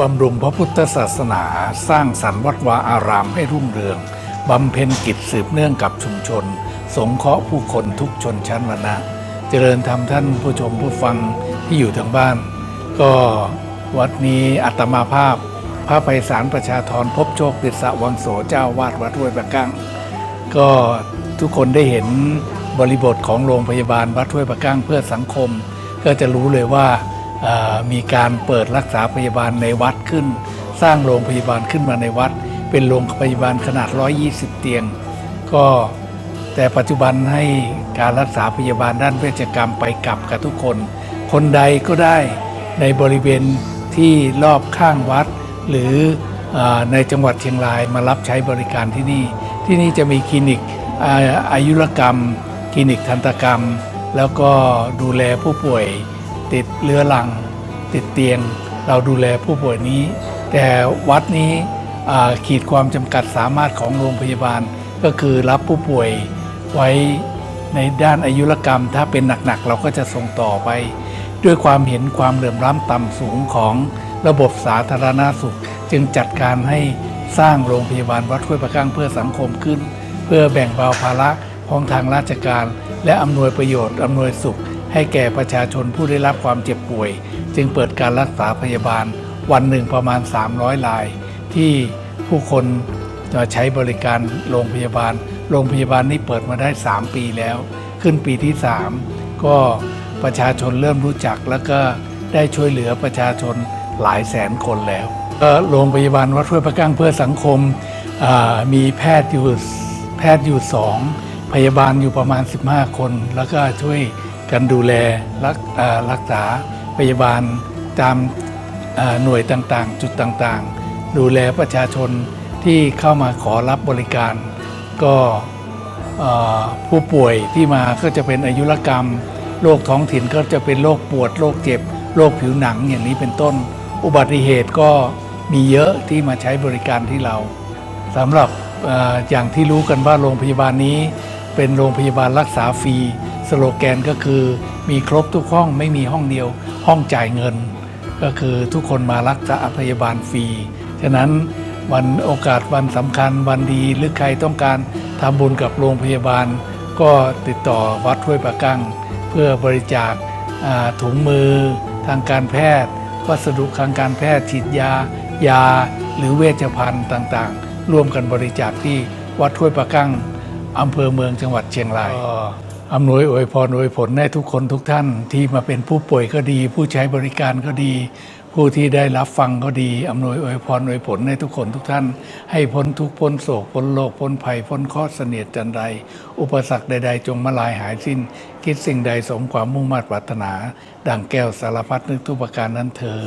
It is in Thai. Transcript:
บำรุงพระพุทธศาสนา สร้างสรรค์วัดวาอารามให้รุ่งเรืองบำเพ็ญกิจสืบเนื่องกับชุมชน สงเคราะห์ผู้คนทุกชนชั้นวรรณะ เจริญธรรมท่านผู้ชมผู้ฟังที่อยู่ทางบ้าน ก็วัดนี้อัตมาภาพ พระไพศาลประชาธรพบโชคติสะวังโสเจ้าวาดวัดห้วยประกั้งก็ทุกคนได้เห็นบริบทของโรงพยาบาลวัดห้วยประกั้งเพื่อสังคม ก็จะรู้เลยว่า มีการเปิดรักษาพยาบาลในวัดขึ้น สร้างโรงพยาบาลขึ้นมาในวัด เป็นโรงพยาบาลขนาด 120 เตียง ก็แต่ปัจจุบันให้การรักษาพยาบาลด้านเวชกรรมไปกลับกับทุกคน คนใดก็ได้ในบริเวณที่รอบข้างวัด หรืออในจังหวัดเชียงรายมารับใช้บริการที่นี่ ที่นี่จะมีคลินิกอายุรกรรม คลินิกทันตกรรม แล้วก็ดูแลผู้ป่วย ติดเรื้อรัง ติดเตียง เราดูแลผู้ป่วยนี้ แต่วัดนี้ขีดความจำกัดสามารถของโรงพยาบาล ก็คือรับผู้ป่วยไว้ในด้านอายุรกรรม ถ้าเป็นหนักๆ เราก็จะส่งต่อไป ด้วยความเห็นความเหลื่อมล้ำต่ำสูงของระบบสาธารณาสุข จึงจัดการให้สร้างโรงพยาบาลวัดห้วยประกั้งเพื่อสังคมขึ้น เพื่อแบ่งเบาภาระของทางราชการ และอำนวยประโยชน์อำนวยสุข ให้แก่ประชาชนผู้ได้รับความเจ็บป่วย จึงเปิดการรักษาพยาบาลวันหนึ่งประมาณ 300ราย ที่ผู้คนจะใช้บริการโรงพยาบาล โรงพยาบาลนี้เปิดมาได้ 3 ปีแล้ว ขึ้นปีที่ 3 ก็ประชาชนเริ่มรู้จักแล้วก็ได้ช่วยเหลือประชาชนหลายแสนคนแล้วก็โรงพยาบาลวัดห้วยประกั้งเพื่อสังคมมีแพทย์อยู่แพทย์อยู่สองพยาบาลอยู่ประมาณ 15 คน แล้วก็ช่วย กันดูแลรักรักษาพยาบาลตามหน่วยต่างๆ จุดต่างๆ ดูแลประชาชนที่เข้ามาขอรับบริการ ก็ผู้ป่วยที่มาก็จะเป็นอายุรกรรมโรคท้องถิ่นก็จะเป็นโรคปวดโรคเจ็บโรคผิวหนังอย่างนี้เป็นต้น อุบัติเหตุก็มีเยอะที่มาใช้บริการที่เราสำหรับอย่างที่รู้กันว่าโรงพยาบาลนี้เป็นโรงพยาบาลรักษาฟรี สโลแกนก็คือมีครบทุกห้องไม่มีห้องเดียว ห้องจ่ายเงิน ก็คือทุกคนมารักษาพยาบาลฟรี ฉะนั้นวันโอกาสวันสำคัญวันดีหรือใครต้องการทำบุญกับโรงพยาบาล ก็ติดต่อวัดห้วยปะกั้ง เพื่อบริจาคถุงมือ ทางการแพทย์ วัสดุทางการแพทย์ฉีดยา ยา หรือเวชภัณฑ์ต่างๆ ร่วมกันบริจาคที่วัดห้วยปะกั้งอำเภอเมืองจังหวัดเชียงราย อำนวยอวยพรอวยผลให้ทุกคนทุกท่านที่มาเป็นผู้ป่วยก็ดี ผู้ใช้บริการก็ดี ผู้ที่ได้รับฟังก็ดีอำนวยอวยพรอวยผลให้ทุกคนทุกท่าน ให้พ้นทุกพ้นโศกพ้นโลกพ้นภัยพ้นเคราะห์เสนียดจันไร อุปสรรคใด ๆ จงมาลายหายสิ้น คิดสิ่งใดสมความมุ่งมั่นปรารถนา ดังแก้วสารพัดนึกทุกประการนั้นเธอ